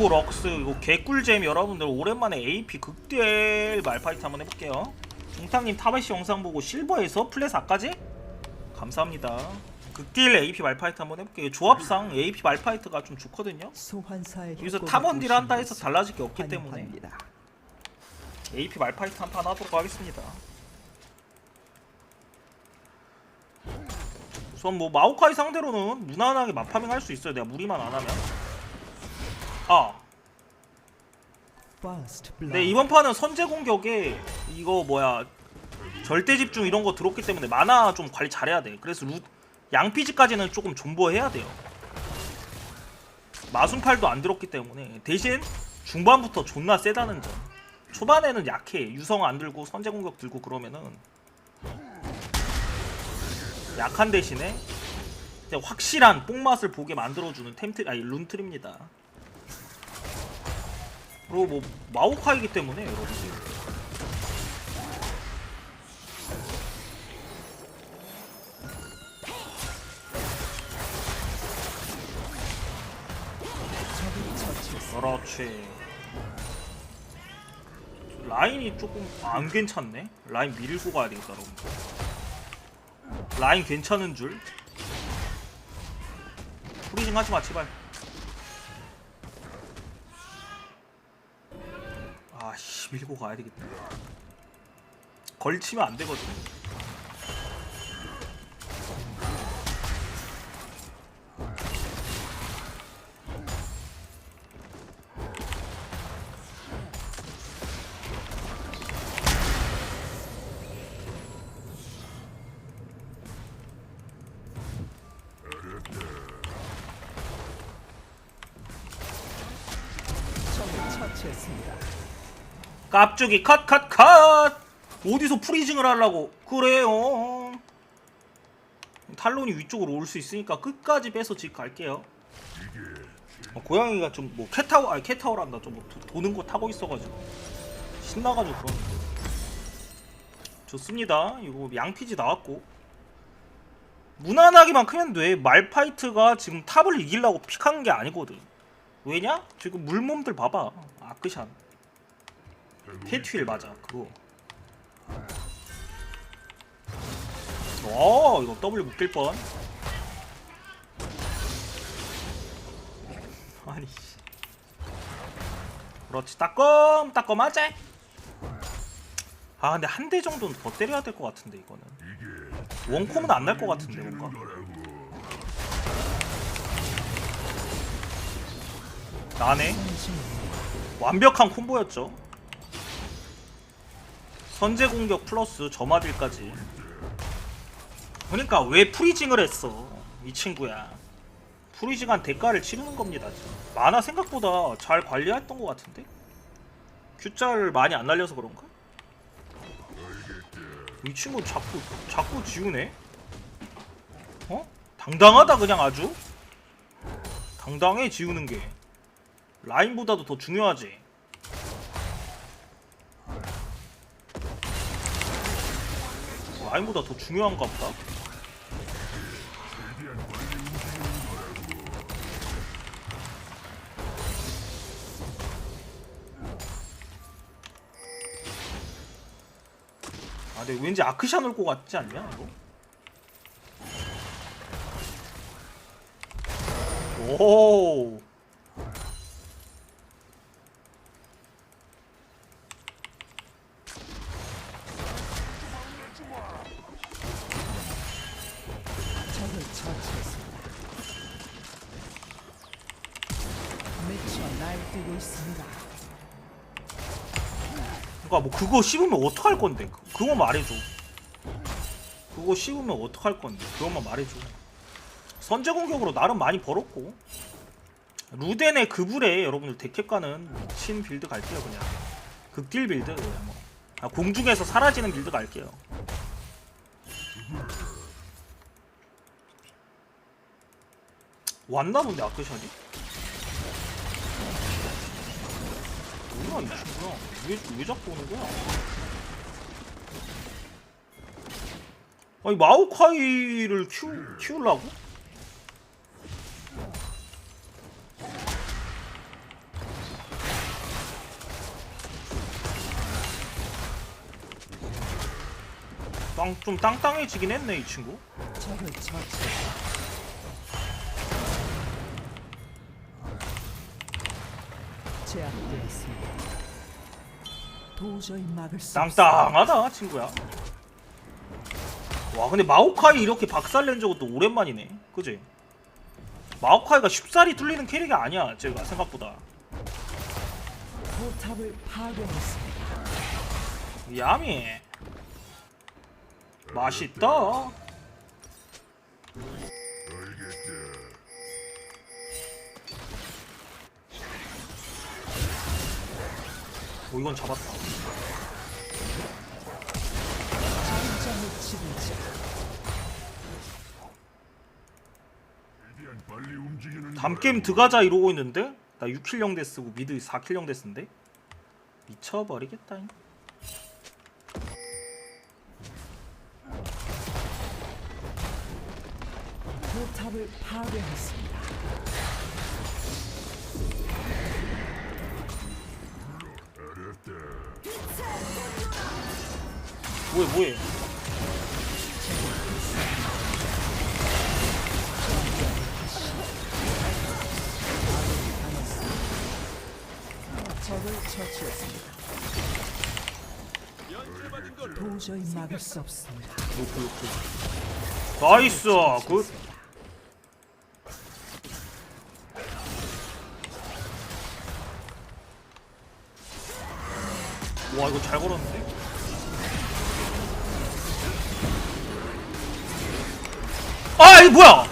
미포 럭스 이거 개꿀잼 여러분들. 오랜만에 AP 극딜 말파이트 한번 해볼게요. 중탕님 타바시 영상 보고 실버에서 플랫 4까지? 감사합니다. 극딜 AP 말파이트 한번 해볼게요. 조합상 AP 말파이트가 좀 좋거든요. 여기서 탑원딜 한다 해서 달라질 게 없기 때문에. AP 말파이트 한 판 하도록 하겠습니다. 우선 뭐 마오카이 상대로는 무난하게 마파밍 할 수 있어요. 내가 무리만 안 하면 아 네. 이번 판은 선제 공격에 이거 뭐야 절대 집중 이런 거 들어왔기 때문에 마나 좀 관리 잘해야 돼. 그래서 루 양피지까지는 조금 존버해야 돼요. 마순팔도 안 들었기 때문에 대신 중반부터 존나 세다는 점. 초반에는 약해. 유성 안 들고 선제 공격 들고 그러면은 약한 대신에 확실한 뽕맛을 보게 만들어주는 템트 아니 룬트입니다. 그리고 뭐 마오카이기 때문에 여러분들. 그렇지. 라인이 조금 안 괜찮네. 라인 밀고 가야 되겠다 여러분. 라인 괜찮은 줄. 프리징 하지마 제발 밀고 가야 되겠다 걸치면 안 되거든 처치했습니다. 깝죽이 컷 컷 컷! 어디서 프리징을 하려고? 그래요. 탈론이 위쪽으로 올 수 있으니까 끝까지 빼서 집 갈게요. 어, 고양이가 좀 뭐 캣타워 아니 캣타워란다. 좀 뭐 도는 거 타고 있어가지고. 신나가지고 그러는데 좋습니다. 이거 양피지 나왔고. 무난하게만 크면 돼. 말파이트가 지금 탑을 이기려고 픽한 게 아니거든. 왜냐? 지금 물몸들 봐봐. 아크샨 헤트윌 맞아 그거. 어 이거 W 묶일 뻔. 아니 씨. 그렇지 따끔따끔하지아 근데 한 대 정도는 더 때려야 될 것 같은데 이거는. 원콤은 안 날 것 같은데 뭔가. 나네. 완벽한 콤보였죠. 선제 공격 플러스 점화딜까지. 그러니까 왜 프리징을 했어 이 친구야. 프리징한 대가를 치르는 겁니다. 만화 생각보다 잘 관리했던 것 같은데. Q짤 많이 안 날려서 그런가? 이 친구 자꾸 자꾸 지우네. 어? 당당하다 그냥 아주. 당당해 지우는 게. 라인보다도 더 중요하지. 라인보다 더 중요한가 보다. 아, 근데 왠지 아크샷 올것 같지 않냐, 이거? 오. 날뛰고 있습니다. 그러니까 뭐 그거 씹으면 어떡할 건데? 그- 그거 말해줘. 그거 씹으면 어떡할 건데? 그것만 말해줘. 선제 공격으로 나름 많이 벌었고 루덴의 그불에 여러분들 데캡가는 친 빌드 갈게요 그냥. 극딜 빌드 그냥 뭐. 아, 공중에서 사라지는 빌드 갈게요. 왔나 본데 아크샷이? 이거 안 죽어. 왜, 왜 자꾸 오는 거야? 아니, 마오카이를 키우, 키우려고? 땅, 좀 땅땅해지긴 했네, 이 친구. 제압되었습니다. 도저히 막을 수 땅땅하다 친구야 와 근데 마오카이 이렇게 박살낸 적은 또 오랜만이네 그지? 마오카이가 쉽사리 뚫리는 캐릭이 아니야 제가 생각보다. 포탑을 파괴했습니다. 야미 맛있다 오 이건 잡았다 담게임 드가자 이러고 있는데 나 6킬 영대 쓰고 미드 4킬 영대 쓴데 미쳐버리겠다 잉. 포탑을 파괴했습니다. 뭐해 뭐해 적을 처치했습니다. 도저히 막을 수 없습니다. 노크 노크 나이스 굿 와 이거 잘 걸었는데 아 이거 뭐야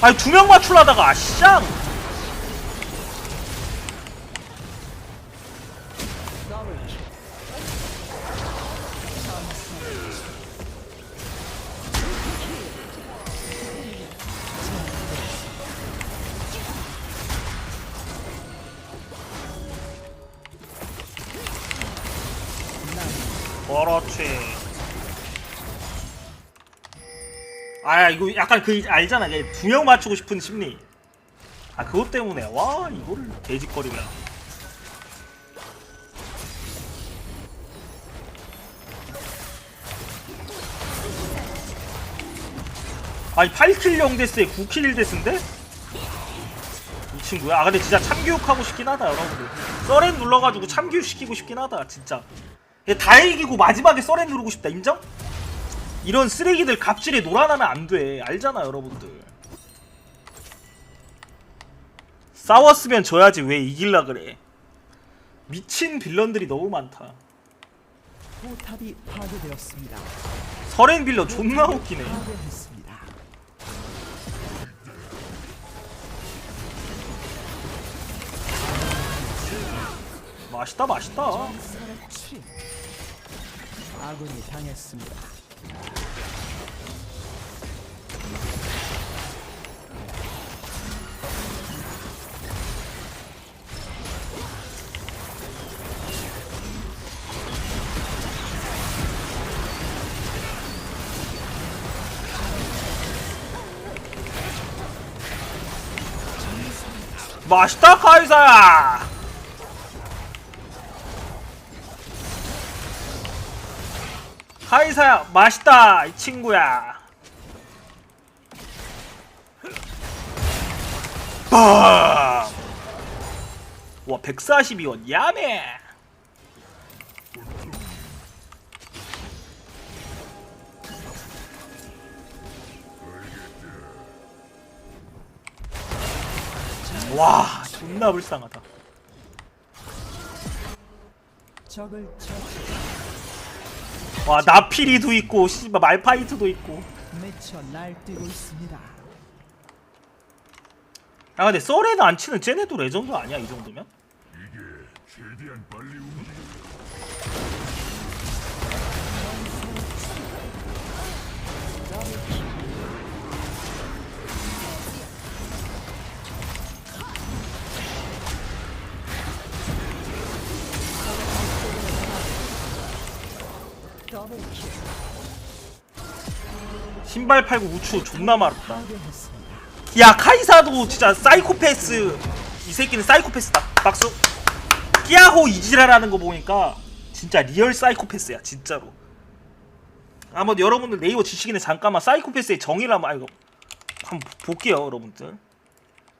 아니 두 명 맞출라다가 아쌍. 그렇지. 아 이거 약간 그 알잖아. 두 명 맞추고 싶은 심리. 아 그것 때문에 와 이거를 개짓거리가. 아니 8킬 0데스에 9킬 1데스인데? 이 친구야? 아 근데 진짜 참교육하고 싶긴 하다 여러분들 써렌 눌러가지고 참교육 시키고 싶긴 하다 진짜 얘다 이기고 마지막에 써렌 누르고 싶다 인정? 이런 쓰레기들 갑질에 놀아나면 안 돼 알잖아 여러분들 싸웠으면 져야지 왜 이길라 그래 미친 빌런들이 너무 많다 포탑이 파괴되었습니다. 서렌 빌런 존나 웃기네 파괴했습니다. 맛있다 맛있다 전설의. 아군이 당했습니다. 맛있다 카이사야! 카이사야 맛있다 이 친구야. 빰! 와 142원 야매 와 존나 불쌍하다. 와 나피리도 있고 씨발 말파이트도 있고. 아 근데 썰에는 안 치는 쟤네도 레전드 아니야 이 정도면? 신발 팔고 우추 존나 마렵다. 야 카이사도 진짜 사이코패스 이 새끼는 사이코패스다 박수. 끼야호 이지랄하는 거 보니까 진짜 리얼 사이코패스야 진짜로. 한번 여러분들 네이버 지식인에 잠깐만 사이코패스의 정의를 한번 아 볼게요 여러분들.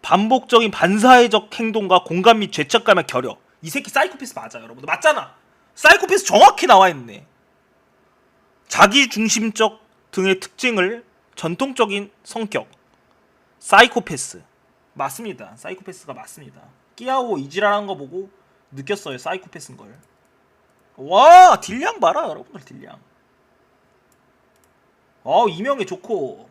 반복적인 반사회적 행동과 공감 및 죄책감의 결여. 이 새끼 사이코패스 맞아요 여러분들. 맞잖아. 사이코패스 정확히 나와 있네. 자기 중심적 등의 특징을 전통적인 성격 사이코패스. 맞습니다. 사이코패스가 맞습니다. 끼하고 이지랄한 거 보고 느꼈어요 사이코패스인 걸 와 딜량 봐라 여러분들 딜량. 어 이명애 좋고